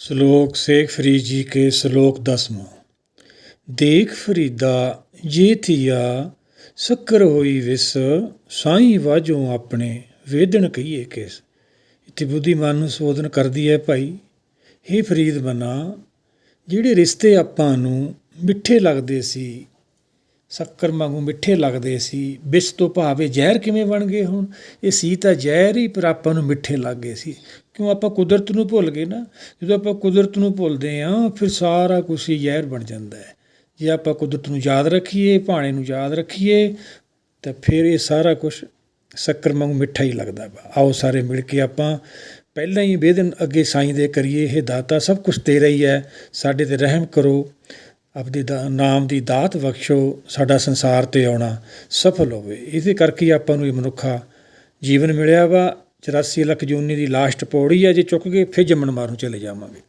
ਸ਼ਲੋਕ ਸੇਖ ਫਰੀਦ ਜੀ ਕੇ ਸ਼ਲੋਕ ਦਸਵਾਂ। ਦੇਖ ਫਰੀਦਾ ਜੇ ਥੀਆ ਸ਼ੱਕਰ ਹੋਈ ਵਿਸ, ਸਾਈਂ ਵਾਜੋਂ ਆਪਣੇ ਵੇਦਣ ਕਹੀਏ ਕਿਸ। ਇੱਥੇ ਬੁੱਧੀ ਮਨ ਨੂੰ ਸੋਧਨ ਕਰਦੀ ਹੈ ਭਾਈ हे ਫਰੀਦ ਬਨਾ ਜਿਹੜੇ ਰਿਸ਼ਤੇ ਆਪਾਂ ਨੂੰ ਮਿੱਠੇ ਲੱਗਦੇ ਸੀ ਸ਼ੱਕਰ ਵਾਂਗੂ ਮਿੱਠੇ ਲੱਗਦੇ ਸੀ। ਵਿਸ ਤੋਂ ਭਾਵੇਂ ਜ਼ਹਿਰ ਕਿਵੇਂ ਬਣ ਗਏ ਹੁਣ, ਇਹ ਸੀ ਤਾਂ ਜ਼ਹਿਰ ਹੀ, ਪਰ ਆਪਾਂ ਨੂੰ ਮਿੱਠੇ ਲੱਗ ਗਏ ਸੀ। ਕਿਉਂ ਆਪਾਂ ਕੁਦਰਤ ਨੂੰ ਭੁੱਲ ਗਏ ਨਾ? ਜਦੋਂ ਆਪਾਂ ਕੁਦਰਤ ਨੂੰ ਭੁੱਲਦੇ ਹਾਂ, ਫਿਰ ਸਾਰਾ ਕੁਝ ਹੀ ਜ਼ਹਿਰ ਬਣ ਜਾਂਦਾ ਹੈ। ਜੇ ਆਪਾਂ ਕੁਦਰਤ ਨੂੰ ਯਾਦ ਰੱਖੀਏ, ਭਾਣੇ ਨੂੰ ਯਾਦ ਰੱਖੀਏ, ਤਾਂ ਫਿਰ ਇਹ ਸਾਰਾ ਕੁਝ ਸ਼ੱਕਰ ਵਾਂਗੂ ਮਿੱਠਾ ਹੀ ਲੱਗਦਾ ਵਾ। ਆਓ ਸਾਰੇ ਮਿਲ ਕੇ ਆਪਾਂ ਪਹਿਲਾਂ ਹੀ ਬੇਦਨ ਅੱਗੇ ਸਾਈਂ ਦੇ ਕਰੀਏ ਇਹ ਦਾਤਾ, ਸਭ ਕੁਝ ਤੇਰਾ ਹੀ ਹੈ। ਸਾਡੇ ਤੇ ਰਹਿਮ ਕਰੋ। ਆਪਦੇ ਦਾ, ਨਾਮ ਦੀ ਦਾਤ ਬਖਸ਼ੋ, ਸਾਡਾ ਸੰਸਾਰ ਤੇ ਆਉਣਾ ਸਫਲ ਹੋਵੇ। ਇਸੇ ਕਰਕੇ ਆਪਾਂ ਨੂੰ ਇਹ ਮਨੁੱਖਾ ਜੀਵਨ ਮਿਲਿਆ ਵਾ। 84 ਲੱਖ ਜੂਨੀ ਦੀ ਲਾਸਟ ਪੌੜੀ ਆ, ਜੇ ਚੁੱਕ ਕੇ ਫਿਰ ਜੰਮਣ ਮਾਰੂ ਚਲੇ ਜਾਵਾਂਗੇ।